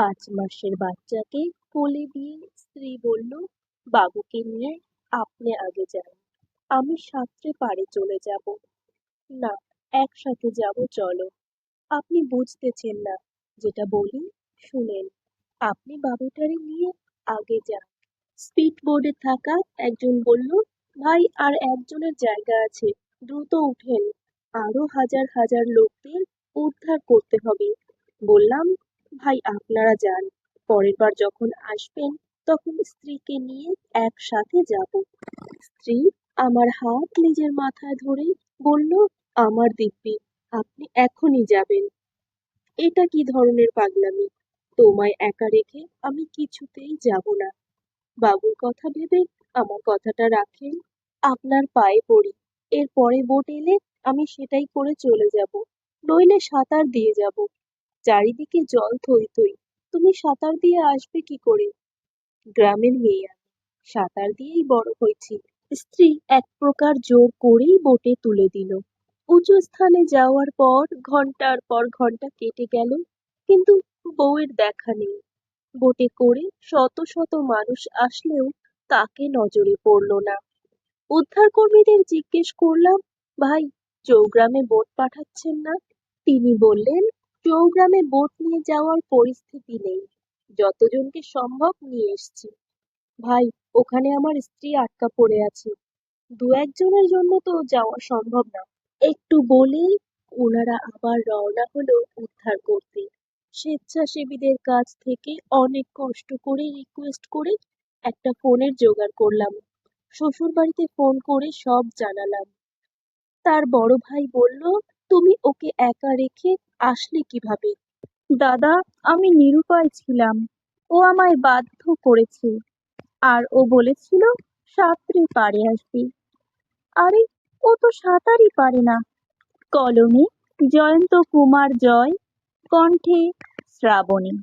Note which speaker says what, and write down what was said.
Speaker 1: পাঁচ মাসের বাচ্চাকে কোলে দিয়ে স্ত্রী বলল, বাবুকে নিয়ে আপনি আগে যান, আমি সাঁতরে পাড়ে চলে যাব। না, একসাথে যাব, চলো। আপনি বুঝতেছেন না, যেটা বলি, শুনেন। আপনি বাবুটারে নিয়ে আগে যান। স্পিড বোর্ডে থাকা একজন বলল, ভাই, আর একজনের জায়গা আছে, দ্রুত উঠেন। আরও হাজার হাজার লোকদের উদ্ধার করতে হবে। বললাম ভাই, আপনারা যান। পরের বার যখন আসবেন, তখন স্ত্রীকে নিয়ে একসাথে যাব। স্ত্রী আমার হাত নিজের মাথায় ধরে বলল, আমার দিব্যি, আপনি এখনই যাবেন। এটা কি ধরনের পাগলামি? তোমায় একা রেখে আমি কিছুতেই যাব না। বাবুর কথা ভেবে আমার কথাটা রাখেন, আপনার পায়ে পড়ি। এর পরে বোট এলে আমি সেটাই করে চলে যাব। নইলে সাঁতার দিয়ে যাব। চারিদিকে জল থই থই, তুমি সাঁতার দিয়ে আসবে কি করে? গ্রামের মেয়ে সাঁতার দিয়েই বড় হয়েছি। স্ত্রী এক প্রকার জোর করেই বোটে তুলে দিল। উঁচু স্থানে যাওয়ার পর ঘণ্টার পর ঘণ্টা কেটে গেল, কিন্তু বউয়ের দেখা নেই। বোটে করে শত শত মানুষ আসলেও তাকে নজরে পড়ল না। উদ্ধার কর্মীদের জিজ্ঞেস করলাম, ভাই, চৌগ্রামে বোট পাঠাচ্ছেন না? তিনি বললেন চৌগ্রামে বোট নিয়ে যাওয়ার পরিস্থিতি নেই। যতজনকে সম্ভব নিয়ে এসছি। ভাই, ওখানে আমার স্ত্রী আটকা পড়ে আছে। দু একজনের জন্য তো যাওয়া সম্ভব না। একটু বলেই ওনারা আবার রওনা হলো উদ্ধার করতে। স্বেচ্ছাসেবীদের কাছ থেকে অনেক কষ্ট করে রিকোয়েস্ট করে একটা ফোনের জোগাড় করলাম। শ্বশুর বাড়িতে ফোন করে সব জানালাম। তার বড় ভাই বলল তুমি ওকে একা রেখে আসলে কীভাবে? দাদা, আমি নিরুপায় ছিলাম। ও আমায় বাধ্য করেছে। আর ও বলেছিল, সাঁতরে পারে আসবি। আরে, ও তো সাঁতারই পারে না। কলমে, জয়ন্ত কুমার জয়, কণ্ঠে শ্রাবণী।